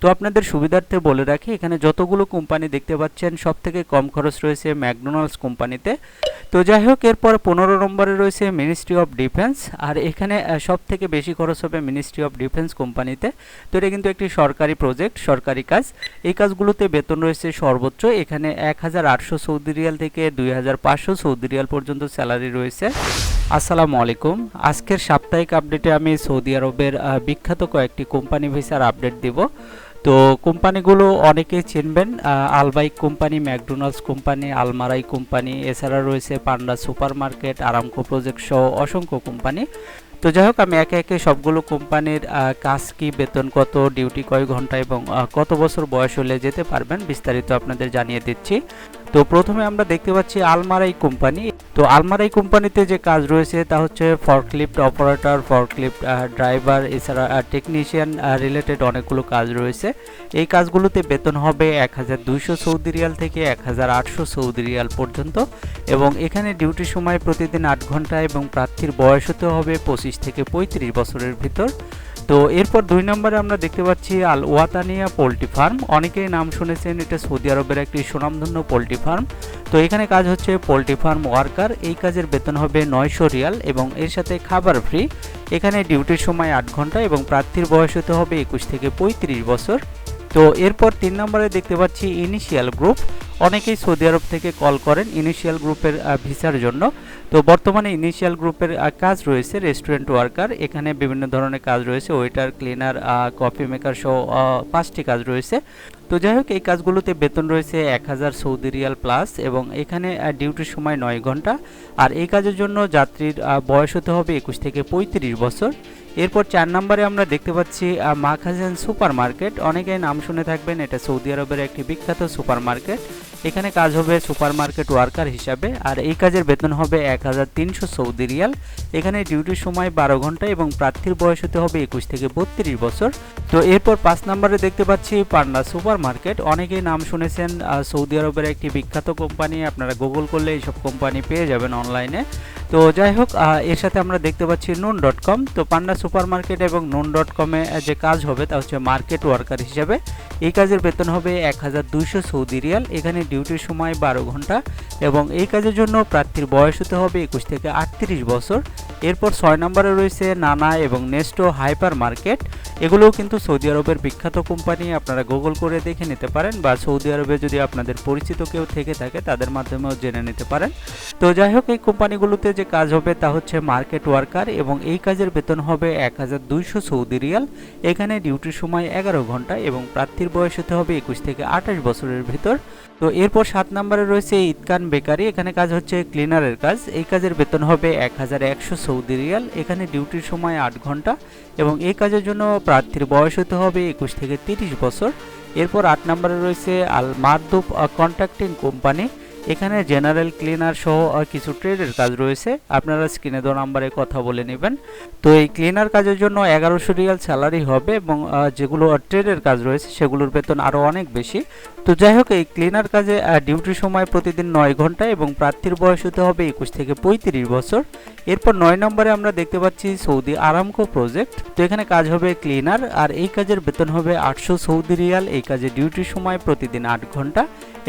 তো আপনাদের সুবিধার্থে বলে রাখি, এখানে যতগুলো কোম্পানি দেখতে পাচ্ছেন সব থেকে কম খরচ রয়েছে ম্যাকডোনাল্ডস কোম্পানিতে। তো যাই হোক, এরপর পনেরো নম্বরে রয়েছে মিনিস্ট্রি অফ ডিফেন্স, আর এখানে সব থেকে বেশি খরচ হবে মিনিস্ট্রি অফ ডিফেন্স কোম্পানিতে। তো এটা কিন্তু একটি সরকারি প্রজেক্ট, সরকারি কাজ। এই কাজগুলোতে বেতন রয়েছে সর্বোচ্চ, এখানে এক হাজার আটশো সৌদি রিয়াল থেকে দুই হাজার পাঁচশো সৌদি রিয়াল পর্যন্ত স্যালারি রয়েছে। আসসালামু আলাইকুম। আজকের সাপ্তাহিক আপডেটে আমি সৌদি আরবের বিখ্যাত কয়েকটি কোম্পানি ভিসার আপডেট দিব। তো কোম্পানিগুলো অনেকেই চিনবেন Albaik company, McDonald's company, Almarai company, এছাড়া রয়েছে Panda supermarket Aramco project সহ অসংখ্য কোম্পানি। তো যাই হোক, আমি একে একে সবগুলো কোম্পানির কাজ কি, বেতন কত, ডিউটি কয় ঘণ্টা এবং কত বছর বয়স হলে যেতে পারবেন বিস্তারিত আপনাদের জানিয়ে দিচ্ছি। তো প্রথমে আমরা দেখতে পাচ্ছি আলমারাই কোম্পানি। তো আলমারাই কোম্পানিতে যে কাজ রয়েছে তা হচ্ছে ফরক্লিফট অপারেটর ফরক্লিফট ড্রাইভার এছাড়া টেকনিশিয়ান রিলেটেড অনেকগুলো কাজ রয়েছে। এই কাজগুলোতে বেতন হবে এক হাজার দুইশো সৌদি রিয়াল থেকে এক হাজার আটশো সৌদি রিয়াল পর্যন্ত এবং এখানে ডিউটির সময় প্রতিদিন আট ঘণ্টা এবং প্রার্থীর বয়স হতে হবে পঁচিশ থেকে পঁয়ত্রিশ বছরের ভিতর। তো এরপর দুই নম্বরে আমরা দেখতে পাচ্ছি আল ওয়াতানিয়া পোলট্রি ফার্ম। অনেকেই নাম শুনেছেন, এটা সৌদি আরবের একটি সুনামধন্য পোলট্রি ফার্ম। তো এখানে কাজ হচ্ছে পোলট্রি ফার্ম ওয়ার্কার। এই কাজের বেতন হবে নয়শো রিয়াল এবং এর সাথে খাবার ফ্রি। এখানে ডিউটির সময় আট ঘণ্টা এবং প্রার্থীর বয়স হতে হবে একুশ থেকে পঁয়ত্রিশ বছর। তো এরপর তিন নম্বরে দেখতে পাচ্ছি ইনিশিয়াল গ্রুপ। অনেকেই সৌদি আরব থেকে কল করেন ইনিশিয়াল গ্রুপের ভিসার জন্য। তো বর্তমানে ইনিশিয়াল গ্রুপের কাজ রয়েছে রেস্টুরেন্ট ওয়ার্কার এখানে বিভিন্ন ধরনের কাজ রয়েছে ওয়েটার ক্লিনার কফি মেকার সহ পাঁচটি কাজ রয়েছে। তো যাই হোক, এই কাজগুলোতে বেতন রয়েছে এক হাজার সৌদি রিয়াল প্লাস এবং এখানে ডিউটির সময় নয় ঘণ্টা। আর এই কাজের জন্য যাত্রীর বয়স হতে হবে একুশ থেকে পঁয়ত্রিশ বছর। এরপর চার নম্বরে আমরা দেখতে পাচ্ছি মাখাজেন সুপার মার্কেট অনেকেই নাম শুনে থাকবেন, এটা সৌদি আরবের একটি বিখ্যাত সুপার মার্কেট এখানে কাজ হবে সুপার মার্কেট ওয়ার্কার হিসাবে, আর এই কাজের বেতন হবে এক হাজার তিনশো সৌদি রিয়াল। এখানে ডিউটির সময় বারো ঘণ্টা এবং প্রার্থীর বয়স হতে হবে একুশ থেকে বত্রিশ বছর। তো এরপর পাঁচ নম্বরে দেখতে পাচ্ছি পান্ডা সুপার মার্কেট অনেকেই নাম শুনেছেন সৌদি আরবের একটি বিখ্যাত কোম্পানি, আপনারা গুগল করলে এইসব কোম্পানি পেয়ে যাবেন অনলাইনে। তো যাই হোক এর সাথে আমরা দেখতে পাচ্ছি নুন ডট কম। তো পান্ডা সুপার মার্কেট এবং নুন ডট কমে যে কাজ হবে তা হচ্ছে মার্কেট ওয়ার্কার হিসেবে। এই কাজের বেতন হবে এক হাজার দুইশো সৌদি রিয়াল। এখানে ডিউটির সময় বারো ঘণ্টা এবং এই কাজের জন্য প্রার্থীর বয়স হতে হবে একুশ থেকে আটত্রিশ বছর। এরপর ছয় নম্বরে রয়েছে নানা এবং নেস্টো হাইপার মার্কেট এগুলোও কিন্তু সৌদি আরবের বিখ্যাত কোম্পানি, আপনারা গুগল করে দেখে নিতে পারেন বা সৌদি আরবে যদি আপনাদের পরিচিত কেউ থেকে থাকে তাদের মাধ্যমেও জেনে নিতে পারেন। তো যাই হোক, এই কোম্পানিগুলোতে যে কাজ হবে তা হচ্ছে মার্কেট ওয়ার্কার এবং এই কাজের বেতন হবে এক হাজার দুইশো সৌদি রিয়াল। এখানে ডিউটির সময় এগারো ঘণ্টা এবং প্রার্থীর বয়স হতে হবে একুশ থেকে আঠাশ বছরের ভিতর। তো এরপর সাত নম্বরে রয়েছে ইতকান বেকারি, এখানে কাজ হচ্ছে ক্লিনারের কাজ। এই কাজের বেতন হবে এক হাজার একশো সৌদি রিয়াল। এখানে ডিউটির সময় আট ঘণ্টা এবং এই কাজের জন্য প্রার্থীর বয়স হতে হবে একুশ থেকে তিরিশ বছর। এরপর আট নম্বরে রয়েছে আল মারদুব কন্ট্রাক্টিং কোম্পানি এখানে জেনারেল ক্লিনার সহ আহ, কিছু ট্রেডের কাজ রয়েছে। আপনারা স্ক্রিনে দেওয়া নাম্বারে কথা বলে নেবেন। তো এই ক্লিনার কাজের জন্য এগারোশো রিয়াল স্যালারি হবে এবং যেগুলো ট্রেডের কাজ রয়েছে সেগুলোর বেতন আরও অনেক বেশি। তো যাই হোক এই ক্লিনার কাজে ডিউটির সময় প্রতিদিন নয় ঘণ্টা এবং প্রার্থীর বয়স হতে হবে একুশ থেকে পঁয়ত্রিশ বছর। এরপর নয় নম্বরে আমরা দেখতে পাচ্ছি সৌদি আরামকো প্রজেক্ট তো এখানে কাজ হবে ক্লিনার আর এই কাজের বেতন হবে আটশো সৌদি রিয়াল। এই কাজে ডিউটির সময় প্রতিদিন আট ঘণ্টা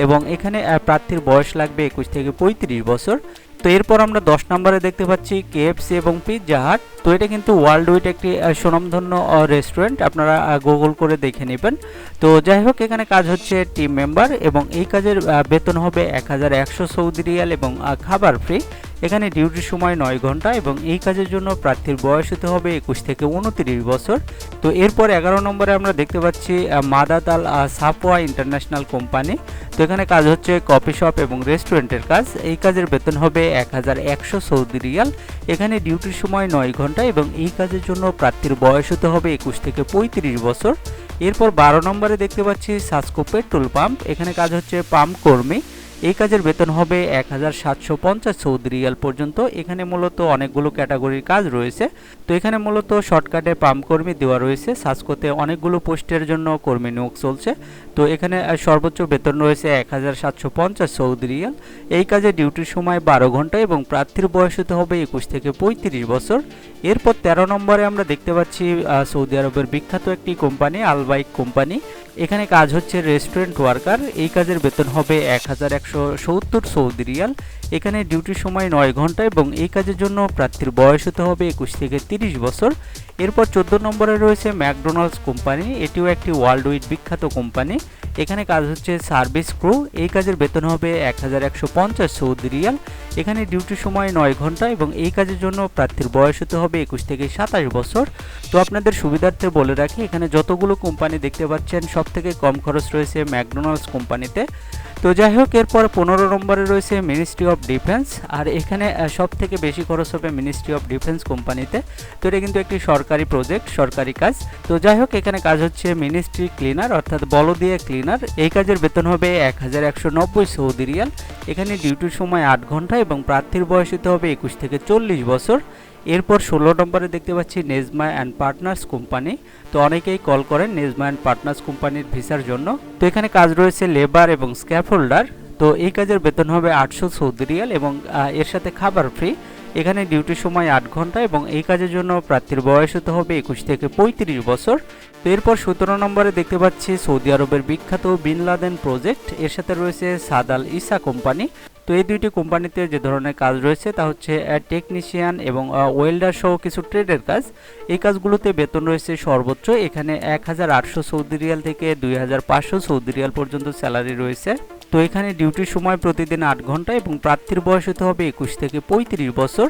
এবং এখানে প্রার্থীর বয়স লাগবে একুশ থেকে পঁয়ত্রিশ বছর। তো এরপর আমরা দশ নম্বরে দেখতে পাচ্ছি কেএফসি এবং পিৎজা হাট তো এটা কিন্তু ওয়ার্ল্ড উইড একটি সুনামধন্য রেস্টুরেন্ট আপনারা গুগল করে দেখে নেবেন। তো যাই হোক, এখানে কাজ হচ্ছে টিম মেম্বার এবং এই কাজের বেতন হবে এক হাজার একশো সৌদি রিয়াল এবং খাবার ফ্রি এখানে ডিউটির সময় নয় ঘণ্টা এবং এই কাজের জন্য প্রার্থীর বয়স হতে হবে একুশ থেকে উনত্রিশ বছর। তো এরপর এগারো নম্বরে আমরা দেখতে পাচ্ছি আহ, মাদাত সাপোয়া ইন্টারন্যাশনাল কোম্পানি। তো এখানে কাজ হচ্ছে কফি শপ এবং রেস্টুরেন্টের কাজ। এই কাজের বেতন হবে এক হাজার একশো সৌদি রিয়াল। এখানে ডিউটির সময় নয় ঘণ্টা এবং এই কাজের জন্য প্রার্থীর বয়স হতে হবে একুশ থেকে পঁয়ত্রিশ বছর। এরপর বারো নম্বরে দেখতে পাচ্ছি সাসকো পেট্রোল পাম্প। এখানে কাজ হচ্ছে পাম্প কর্মী। এই কাজের বেতন হবে এক হাজার সাতশো পঞ্চাশ সৌদি রিয়াল পর্যন্ত। এখানে মূলত অনেকগুলো ক্যাটাগরির কাজ রয়েছে। তো এখানে মূলত শর্টকাটে পাম্প কর্মী দেওয়া রয়েছে। সাসকোতে অনেকগুলো পোস্টের জন্য কর্মী নিয়োগ চলছে। তো এখানে সর্বোচ্চ বেতন রয়েছে এক হাজার সাতশো পঞ্চাশ সৌদি রিয়াল। এই কাজে ডিউটির সময় বারো ঘণ্টা এবং প্রার্থীর বয়স হতে হবে একুশ থেকে পঁয়ত্রিশ বছর। এরপর তেরো নম্বরে আমরা দেখতে পাচ্ছি সৌদি আরবের বিখ্যাত একটি কোম্পানি, আলবাইক কোম্পানি। এখানে কাজ হচ্ছে রেস্টুরেন্ট ওয়ার্কার এই কাজের বেতন হবে এক হাজার একশো সত্তর সৌদি রিয়াল। এখানে ডিউটির সময় নয় ঘণ্টা এবং এই কাজের জন্য প্রার্থীর বয়স হতে হবে একুশ থেকে তিরিশ বছর। এরপর চোদ্দ নম্বরে রয়েছে ম্যাকডোনাল্ডস কোম্পানি, এটিও একটি ওয়ার্ল্ড উইড বিখ্যাত কোম্পানি। এখানে কাজ হচ্ছে সার্ভিস ক্রু, এই কাজের বেতন হবে এক হাজার একশো পঞ্চাশ সৌদি রিয়াল। এখানে ডিউটি সময় নয় ঘণ্টা এবং এই কাজের জন্য প্রার্থীর বয়স হতে হবে একুশ থেকে সাতাশ বছর। তো আপনাদের সুবিধার্থে বলে রাখি, এখানে যতগুলো কোম্পানি দেখতে পাচ্ছেন সব থেকে কম খরচ রয়েছে ম্যাকডোনাল্ডস কোম্পানিতে। তো যাই হোক, এরপর পনেরো নম্বরে রয়েছে মিনিস্ট্রি অফ ডিফেন্স আর এখানে সব থেকে বেশি খরচ হবে মিনিস্ট্রি অফ ডিফেন্স কোম্পানিতে। তো এটা কিন্তু একটি সরকারি প্রজেক্ট সরকারি কাজ। তো যাই হোক, এখানে কাজ হচ্ছে মিনিস্ট্রি ক্লিনার অর্থাৎ বল দিয়ে ক্লিনার এই কাজের বেতন হবে এক হাজার একশো নব্বই সৌদি রিয়াল। এখানে ডিউটির সময় আট ঘণ্টা এবং প্রার্থীর বয়স হতে হবে একুশ থেকে চল্লিশ বছর। এরপর ষোলো নম্বরে দেখতে পাচ্ছি নেজমা অ্যান্ড পার্টনার্স কোম্পানি। তো অনেকেই কল করেন নেজমা অ্যান্ড পার্টনার্স কোম্পানির ভিসার জন্য। তো এখানে কাজ রয়েছে লেবার এবং স্ক্যাফোল্ডার। তো এই কাজের বেতন হবে আটশো সৌদি রিয়াল এবং এর সাথে খাবার ফ্রি। এখানে ডিউটির সময় আট ঘণ্টা এবং এই কাজের জন্য প্রার্থীর বয়স হতে হবে একুশ থেকে পঁয়ত্রিশ বছর। তো এরপর সতেরো নম্বরে দেখতে পাচ্ছি সৌদি আরবের বিখ্যাত বিন লাদেন প্রজেক্ট। এর সাথে রয়েছে সাদাল ইসা কোম্পানি। তো এই দুইটি কোম্পানিতে যে ধরনের কাজ রয়েছে তা হচ্ছে টেকনিশিয়ান এবং ওয়েল্ডার সহ কিছু ট্রেডের কাজ। এই কাজগুলোতে বেতন রয়েছে সর্বোচ্চ। এখানে এক হাজার আটশো সৌদি রিয়াল থেকে দুই হাজার পাঁচশো সৌদি রিয়াল পর্যন্ত স্যালারি রয়েছে। তো এখানে ডিউটির সময় প্রতিদিন আট ঘণ্টা এবং প্রার্থীর বয়স হতে হবে একুশ থেকে পঁয়ত্রিশ বছর।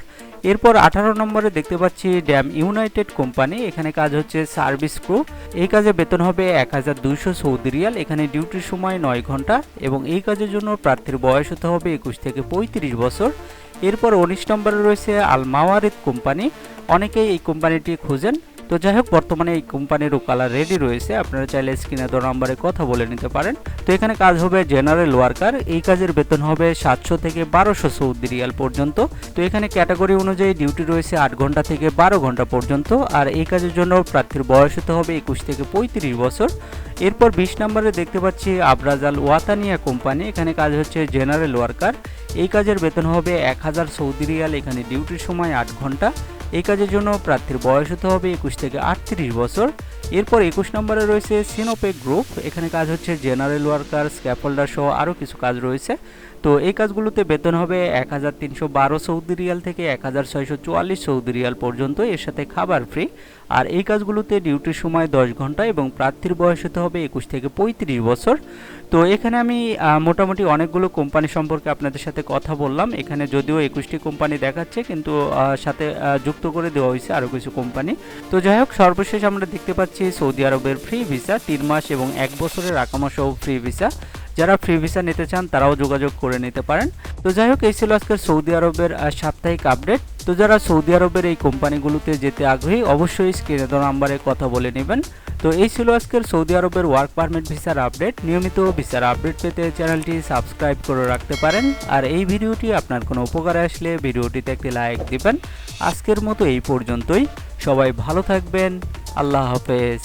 এরপর আঠারো নম্বরে দেখতে পাচ্ছি ড্যাম ইউনাইটেড কোম্পানি, এখানে কাজ হচ্ছে সার্ভিস ক্রু। এই কাজে বেতন হবে এক হাজার দুইশো সৌদি রিয়াল, এখানে ডিউটির সময় নয় ঘণ্টা এবং এই কাজের জন্য প্রার্থীর বয়স হতে হবে একুশ থেকে পঁয়ত্রিশ বছর। এরপর উনিশ নম্বরে রয়েছে আল মাওয়ারিদ কোম্পানি, অনেকেই এই কোম্পানিটি খুঁজেন। তো যাই হোক, বর্তমানে এই কোম্পানির কালার রেডি রয়েছে। আপনারা চাইলে স্ক্রিনে দেওয়া নাম্বারে কথা বলে নিতে পারেন। তো এখানে কাজ হবে জেনারেল ওয়ার্কার এই কাজের বেতন হবে সাতশো থেকে বারোশো সৌদি রিয়াল পর্যন্ত। তো এখানে ক্যাটাগরি অনুযায়ী ডিউটি রয়েছে আট ঘণ্টা থেকে বারো ঘণ্টা পর্যন্ত। আর এই কাজের জন্য প্রার্থীর বয়স হতে হবে একুশ থেকে পঁয়ত্রিশ বছর। এরপর বিশ নম্বরে দেখতে পাচ্ছি আবরাজাল ওয়াতানিয়া কোম্পানি এখানে কাজ হচ্ছে জেনারেল ওয়ার্কার এই কাজের বেতন হবে এক হাজার সৌদি রিয়াল। এখানে ডিউটির সময় আট ঘণ্টা। এই কাজের জন্য প্রার্থীর বয়স হতে হবে একুশ থেকে আটত্রিশ বছর। এরপর একুশ নম্বরে রয়েছে সিনোপেক গ্রুপ এখানে কাজ হচ্ছে জেনারেল ওয়ার্কার স্ক্যাফোল্ডার সহ আরও কিছু কাজ রয়েছে। তো এই কাজগুলোতে বেতন হবে এক হাজার তিনশো বারো সৌদি রিয়াল থেকে এক হাজার ছয়শো চুয়াল্লিশ সৌদি রিয়াল পর্যন্ত, এর সাথে খাবার ফ্রি আর এই কাজগুলোতে ডিউটির সময় দশ ঘণ্টা এবং প্রার্থীর বয়স হতে হবে একুশ থেকে পঁয়ত্রিশ বছর। তো এখানে আমি মোটামুটি অনেকগুলো কোম্পানি সম্পর্কে আপনাদের সাথে কথা বললাম। এখানে যদিও একুশটি কোম্পানি দেখাচ্ছে, কিন্তু সাথে যুক্ত করে দেওয়া হয়েছে আরও কিছু কোম্পানি তো যাই হোক, সর্বশেষ আমরা দেখতে পাচ্ছি সৌদি আরবের ফ্রি ভিসা তিন মাস এবং এক বছরের আকামা সহ ফ্রি ভিসা যারা ফ্রি ভিসা নিতে চান, তারাও যোগাযোগ করে নিতে পারেন। তো যাই হোক, এই ছিল আজকের সৌদি আরবের সাপ্তাহিক আপডেট তো যারা সৌদি আরবের এই কোম্পানিগুলোতে যেতে আগ্রহী, অবশ্যই স্ক্রিনে দেওয়া নাম্বারে কথা বলে নেবেন। তো এই ছিল আজকের সৌদি আরবের ওয়ার্ক পারমিট ভিসার আপডেট নিয়মিত ভিসার আপডেট পেতে চ্যানেলটি সাবস্ক্রাইব করে রাখতে পারেন। আর এই ভিডিওটি আপনার কোনো উপকারে আসলে ভিডিওটিতে একটি লাইক দিবেন। আজকের মতো এই পর্যন্তই। সবাই ভালো থাকবেন। আল্লাহ হাফেজ।